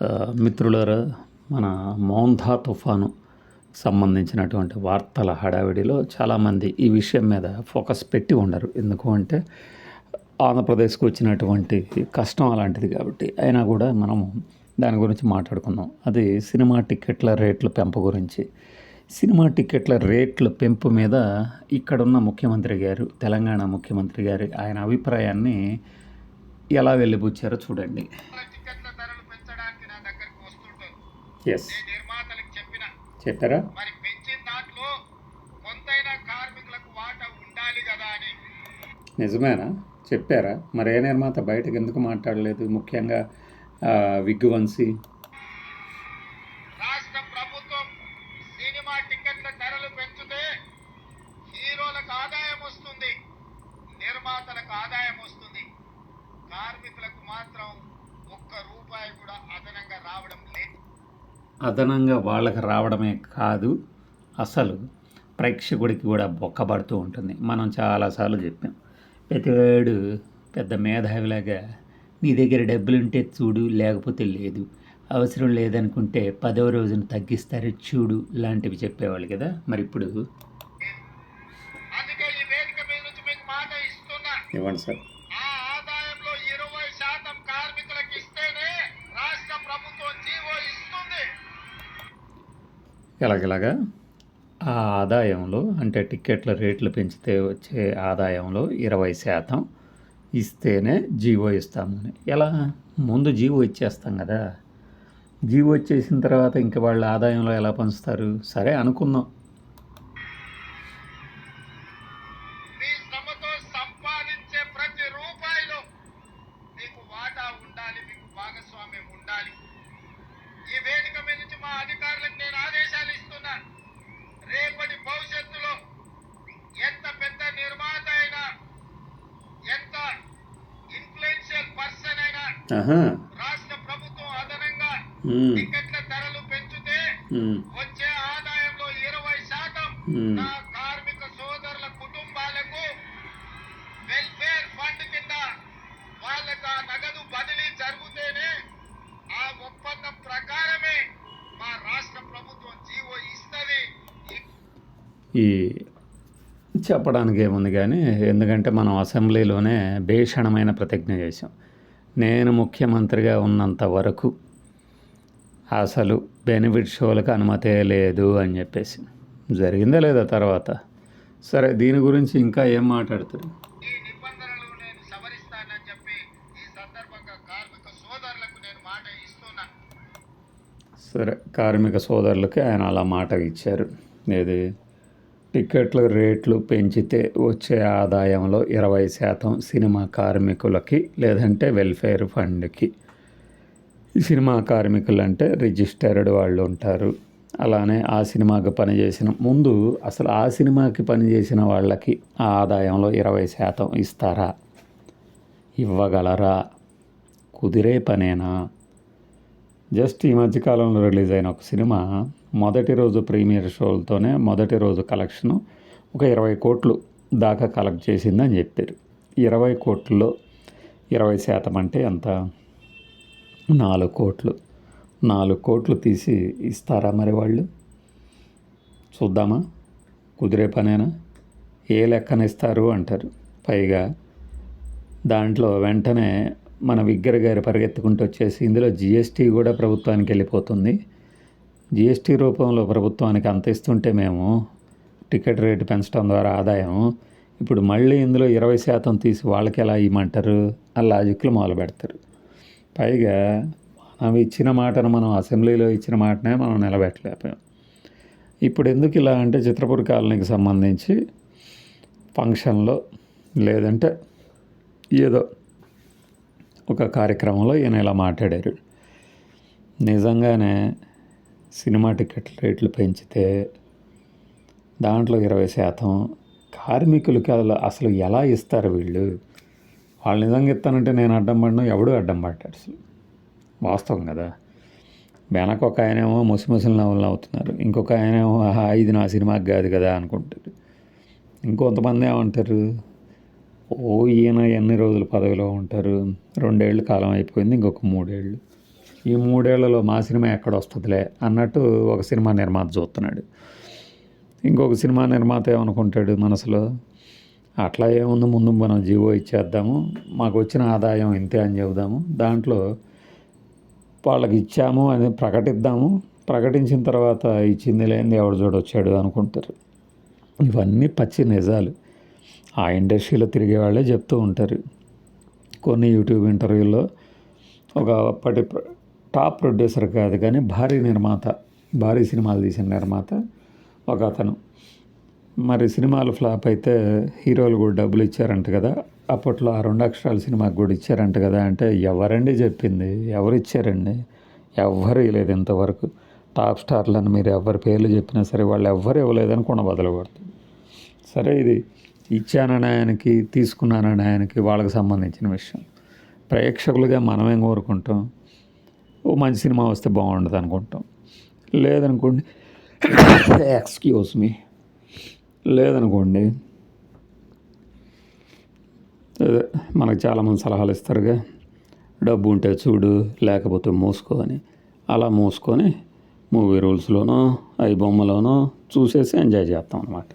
ఆ, మిత్రులారా మన మౌంధా తుఫాను సంబంధించినటువంటి వార్తల హడావిడిలో చాలామంది ఈ విషయం మీద ఫోకస్ పెట్టి ఉండరు. ఎందుకు అంటే ఆంధ్రప్రదేశ్కి వచ్చినటువంటి కష్టం అలాంటిది కాబట్టి. అయినా కూడా మనము దాని గురించి మాట్లాడుకుందాం. అది సినిమా టికెట్ల రేట్ల పెంపు గురించి. సినిమా టికెట్ల రేట్ల పెంపు మీద ఇక్కడున్న ముఖ్యమంత్రి గారు తెలంగాణ ముఖ్యమంత్రి గారి ఆయన అభిప్రాయాన్ని ఎలా వెళ్ళిపుచ్చారో చూడండి టికెట్ల ధరలు పెంచడానికి నా దగ్గరికి వస్తుంటారు ఎస్ నిర్మాతలకు చెప్పిన చెప్పారా? మరి పెంచిన దాంట్లో కొంతైనా కార్మికులకు వాటా ఉండాలి కదా అని. నిజమేనా? చెప్పారా? మరి ఏ నిర్మాత బయటకు ఎందుకు మాట్లాడలేదు? ముఖ్యంగా విగ్గువంశీ రాష్ట్ర ప్రభుత్వం సినిమా టికెట్ల ధరలు పెంచితే హీరోలకు ఆదాయం వస్తుంది నిర్మాతలకు ఆదాయం వస్తుంది. కార్మికులకు మాత్రం ఒక్క రూపాయి కూడా అదనంగా రావడం లేదు. అదనంగా వాళ్ళకి రావడమే కాదు అసలు ప్రేక్షకుడికి కూడా బొక్కబడుతూ ఉంటుంది. మనం చాలాసార్లు చెప్పాం ప్రతివాడు పెద్ద మేధావిలాగా నీ దగ్గర డబ్బులుంటే చూడు లేకపోతే లేదు. అవసరం లేదనుకుంటే పదవ రోజున తగ్గిస్తారు చూడు లాంటివి చెప్పేవాళ్ళు కదా. మరి ఇప్పుడు అందుకే ఈ వేదిక మీద నుంచి మీకు మాట ఇస్తున్నా. ఇవ్వండి సార్. ఎలాగెలాగా? ఆ ఆదాయంలో అంటే టిక్కెట్ల రేట్లు పెంచితే వచ్చే ఆదాయంలో ఇరవై శాతం ఇస్తేనే జీవో ఇస్తామని ఎలా? ముందు జీవో ఇచ్చేస్తాం కదా. జీవో ఇచ్చేసిన తర్వాత ఇంక వాళ్ళ ఆదాయంలో ఎలా పంచుతారు? సరే అనుకుందాం. రాష్ట్ర ప్రభుత్వం అదనంగా టికెట్ల ధరలు పెంచితే వచ్చే ఆదాయంలో ఇరవై శాతం. నా కార్మిక సోదరుల కుటుంబాలకు వెల్ఫేర్ ఫండ్ కింద వాళ్ళకు ఆ నగదు బదిలీ జరిగితేనే ఆ ఒప్పందం ప్రకారమే మా రాష్ట్ర ప్రభుత్వం జీవో ఇస్తుంది. ఈ చెప్పడానికి ఏముంది కానీ ఎందుకంటే మనం అసెంబ్లీలోనే భీషణమైన ప్రతిజ్ఞ చేశాం. నేను ముఖ్యమంత్రిగా ఉన్నంత వరకు అసలు బెనిఫిట్ షోలకు అనుమతే లేదు అని చెప్పేసి. జరిగిందా లేదా తర్వాత? సరే దీని గురించి ఇంకా ఏం మాట్లాడతారు? సరే కార్మిక సోదరులకి ఆయన అలా మాట ఇచ్చారు. ఏది? టికెట్ల రేట్లు పెంచితే వచ్చే ఆదాయంలో ఇరవై శాతం సినిమా కార్మికులకి లేదంటే వెల్ఫేర్ ఫండ్కి. సినిమా కార్మికులు అంటే రిజిస్టర్డ్ వాళ్ళు ఉంటారు. అలానే ఆ సినిమాకి పనిచేసిన ముందు అసలు ఆ సినిమాకి పనిచేసిన వాళ్ళకి ఆ ఆదాయంలో ఇరవై శాతం ఇస్తారా? ఇవ్వగలరా? కుదిరే పనేనా? జస్ట్ ఈ మధ్యకాలంలో రిలీజ్ అయిన ఒక సినిమా మొదటి రోజు ప్రీమియర్ షోలతోనే మొదటి రోజు కలెక్షను ఒక ఇరవై కోట్లు దాకా కలెక్ట్ చేసిందని చెప్పారు. ఇరవై కోట్లలో ఇరవై శాతం అంటే ఎంత? నాలుగు కోట్లు. నాలుగు కోట్లు తీసి ఇస్తారా మరి వాళ్ళు? చూద్దామా? కుదిరే పనేనా? ఏ లెక్కన ఇస్తారు అంటారు. పైగా దాంట్లో వెంటనే మన విగ్గర గారు పరిగెత్తుకుంటూ వచ్చేసి ఇందులో జిఎస్టీ కూడా ప్రభుత్వానికి వెళ్ళిపోతుంది. జిఎస్టీ రూపంలో ప్రభుత్వానికి అంత ఇస్తుంటే మేము టికెట్ రేటు పెంచడం ద్వారా ఆదాయం ఇప్పుడు మళ్ళీ ఇందులో ఇరవై శాతం తీసి వాళ్ళకి ఎలా ఇవ్వమంటారు? ఆ లాజిక్లు మొదలు పెడతారు. పైగా మనం ఇచ్చిన మాటను మనం అసెంబ్లీలో ఇచ్చిన మాటనే మనం నిలబెట్టలేకపోయాం. ఇప్పుడు ఎందుకు ఇలా అంటే చిత్రపూర్ కాలనీకి సంబంధించి ఫంక్షన్లో లేదంటే ఏదో ఒక కార్యక్రమంలో ఈయన ఇలా మాట్లాడారు. నిజంగానే సినిమా టికెట్ రేట్లు పెంచితే దాంట్లో ఇరవై శాతం కార్మికులకి అసలు అసలు ఎలా ఇస్తారు వీళ్ళు? వాళ్ళు నిజంగా ఇస్తానంటే నేను అడ్డం పడినా ఎవడు అడ్డం పడ్డాడు అసలు? వాస్తవం కదా. వెనక ఒక ఆయనేమో ముసి ముసిలు నవ్వులు అవుతున్నారు ఇంకొక ఆయనేమో ఇది నా సినిమాకి కాదు కదా అనుకుంటారు. ఇంకొంతమంది ఏమంటారు? ఓ ఈయన ఎన్ని రోజులు పదవిలో ఉంటారు? రెండేళ్ళు కాలం అయిపోయింది ఇంకొక మూడేళ్ళు. ఈ మూడేళ్ళలో మా సినిమా ఎక్కడ వస్తుందిలే అన్నట్టు ఒక సినిమా నిర్మాత చూస్తున్నాడు ఇంకొక సినిమా నిర్మాత ఏమనుకుంటాడు మనసులో? అట్లా ఏముంది ముందు మనం జీవో ఇచ్చేద్దాము మాకు వచ్చిన ఆదాయం ఇంతే అని చెబుదాము దాంట్లో వాళ్ళకి ఇచ్చాము అని ప్రకటిద్దాము ప్రకటించిన తర్వాత ఇచ్చింది లేనిది ఎవడు చూడొచ్చాడు అనుకుంటారు. ఇవన్నీ పచ్చి నిజాలు. ఆ ఇండస్ట్రీలో తిరిగే వాళ్ళే చెప్తూ ఉంటారు. కొన్ని యూట్యూబ్ ఇంటర్వ్యూల్లో ఒక అప్పటి టాప్ ప్రొడ్యూసర్ కాదు కానీ భారీ నిర్మాత భారీ సినిమాలు తీసిన నిర్మాత ఒక అతను మరి సినిమాలు ఫ్లాప్ అయితే హీరోలు కూడా డబ్బులు ఇచ్చారంట కదా. అప్పట్లో ఆ రెండు అక్షరాల సినిమాకి కూడా ఇచ్చారంట కదా. అంటే ఎవరండి చెప్పింది? ఎవరు ఇచ్చారండి? ఎవ్వరు ఇవ్వలేదు ఇంతవరకు. టాప్ స్టార్లను మీరు ఎవరి పేర్లు చెప్పినా సరే వాళ్ళు ఎవ్వరు ఇవ్వలేదని కొన బదులు సరే ఇది ఇచ్చానని ఆయనకి తీసుకున్నానని ఆయనకి వాళ్ళకి సంబంధించిన విషయం. ప్రేక్షకులుగా మనమేం కోరుకుంటాం? మంచి సినిమా వస్తే బాగుండదు అనుకుంటాం. లేదనుకోండి ఎక్స్క్యూస్ మీ లేదనుకోండి మనకు చాలామంది సలహాలు ఇస్తారుగా డబ్బు ఉంటే చూడు లేకపోతే మూసుకో అని. అలా మూసుకొని మూవీ రూల్స్లోనో అవి బొమ్మలోనో చూసేసి ఎంజాయ్ చేస్తాం అనమాట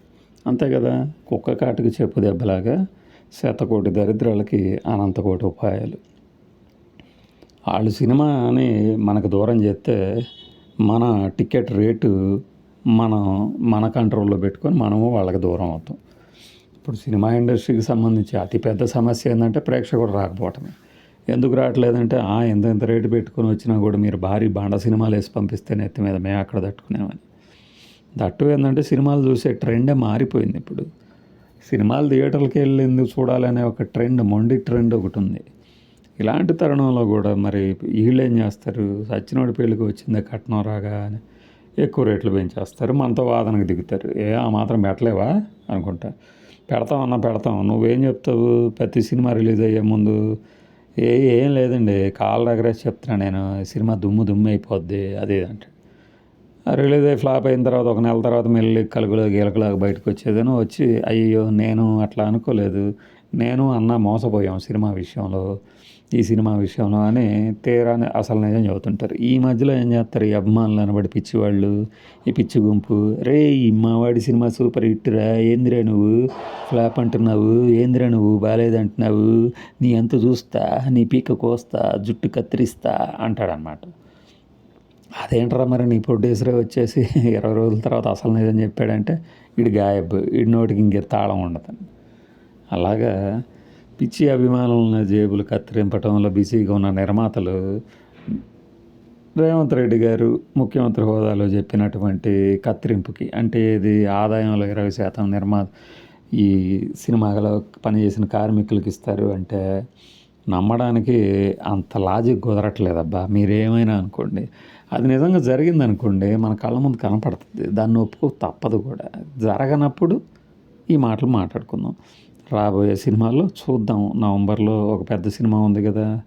అంతే కదా కుక్క కాటుకి చెప్పు దెబ్బలాగా శతకోటి దరిద్రాలకి అనంతకోటి ఉపాయాలు. వాళ్ళు సినిమాని మనకు దూరం చేస్తే మన టికెట్ రేటు మనం మన కంట్రోల్లో పెట్టుకొని మనము వాళ్ళకి దూరం అవుతాం. ఇప్పుడు సినిమా ఇండస్ట్రీకి సంబంధించి అతిపెద్ద సమస్య ఏంటంటే ప్రేక్షకుడు రాకపోవటమే. ఎందుకు రావట్లేదంటే "ఆ, ఎంత ఎంత రేటు పెట్టుకొని వచ్చినా కూడా మీరు భారీ బాండ సినిమాలు వేసి పంపిస్తే నెత్తి మీద మేము అక్కడ తట్టుకునేమని దట్టు ఏంటంటే సినిమాలు చూసే ట్రెండే మారిపోయింది ఇప్పుడు. సినిమాలు థియేటర్కి వెళ్ళి ఎందుకు చూడాలనే ఒక ట్రెండ్ మొండి ట్రెండ్ ఒకటి ఉంది. ఇలాంటి తరుణంలో కూడా మరి వీళ్ళు ఏం చేస్తారు? సచ్చినోడి పెళ్ళికి వచ్చిందే కట్నం రాగా అని ఎక్కువ రేట్లు పెంచేస్తారు మనతో వాదనకు దిగుతారు. ఏ ఆ మాత్రం పెట్టలేవా? అనుకుంటా. పెడతామన్నా పెడతాం. నువ్వేం చెప్తావు? ప్రతి సినిమా రిలీజ్ అయ్యే ముందు ఏ ఏం లేదండి. కాళ్ళ దగ్గర చెప్తున్నా నేను. సినిమా దుమ్ము దుమ్ము అయిపోద్ది అదే అంటే రిలీజ్ అయ్యి ఫ్లాప్ అయిన తర్వాత ఒక నెల తర్వాత మళ్ళీ కలుగులో గీలకలాగా బయటకు వచ్చేదని వచ్చి అయ్యో నేను అట్లా అనుకోలేదు. నేను అన్న మోసపోయాం సినిమా విషయంలో. ఈ సినిమా విషయంలో అని తీరాని అసలు నిజం చదువుతుంటారు ఈ మధ్యలో ఏం చేస్తారు? ఈ అభిమానులు అనబడి పిచ్చివాళ్ళు ఈ పిచ్చి గుంపు. రే మావాడి సినిమా సూపర్ హిట్ రా. ఏందిరా నువ్వు? ఫ్లాప్ అంటున్నావు. ఏందిరా నువ్వు? బాగాలేదంటున్నావు నీ ఎంత చూస్తా నీ పీక కోస్తా జుట్టు కత్తిరిస్తా అంటాడనమాట. అదేంట్రా మరి నీ ప్రొడ్యూసరే వచ్చేసి ఇరవై రోజుల తర్వాత అసలు నిజం చెప్పాడంటే ఇడు గాయబ్ ఇడి నోటికి ఇంకే తాళం ఉండదు. అలాగా పిచ్చి అభిమానులను జేబులు కత్తిరింపటంలో బిజీగా ఉన్న నిర్మాతలు రేవంత్ రెడ్డి గారు ముఖ్యమంత్రి హోదాలో చెప్పినటువంటి కత్తిరింపుకి అంటే ఇది ఆదాయంలో ఇరవై శాతం నిర్మా ఈ సినిమాలో పనిచేసిన కార్మికులకు ఇస్తారు అంటే నమ్మడానికి అంత లాజిక్ కుదరట్లేదబ్బా. మీరేమైనా అనుకోండి. అది నిజంగా జరిగింది అనుకోండి మన కళ్ళ ముందు కనపడుతుంది. దాన్ని ఒప్పుకో తప్పదు కూడా. జరగనప్పుడు ఈ మాటలు మాట్లాడుకుందాం. రాబోయే సినిమాల్లో చూద్దాం. నవంబర్లో ఒక పెద్ద సినిమా ఉంది కదా.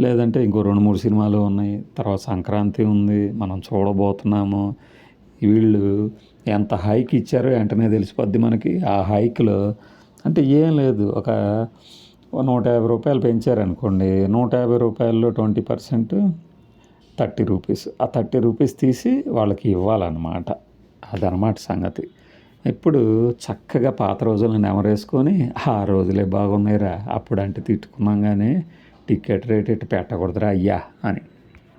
లేదంటే ఇంకో రెండు మూడు సినిమాలు ఉన్నాయి. తర్వాత సంక్రాంతి ఉంది. మనం చూడబోతున్నాము. వీళ్ళు ఎంత హైక్ ఇచ్చారో వెంటనే తెలిసిపోద్ది మనకి. ఆ హైక్లో అంటే ఏం లేదు. ఒక నూట యాభై రూపాయలు పెంచారనుకోండి. నూట యాభై రూపాయల్లో ట్వంటీ పర్సెంట్ థర్టీ రూపీస్. ఆ థర్టీ రూపీస్ తీసి వాళ్ళకి ఇవ్వాలన్నమాట. అదనమాట సంగతి. ఇప్పుడు చక్కగా పాత రోజులను నెమరేసుకొని ఆ రోజులే బాగున్నాయిరా అప్పుడంటే తిట్టుకున్నాం కానీ టికెట్ రేట్ ఇటు పెట్టకూడదురా అయ్యా అని.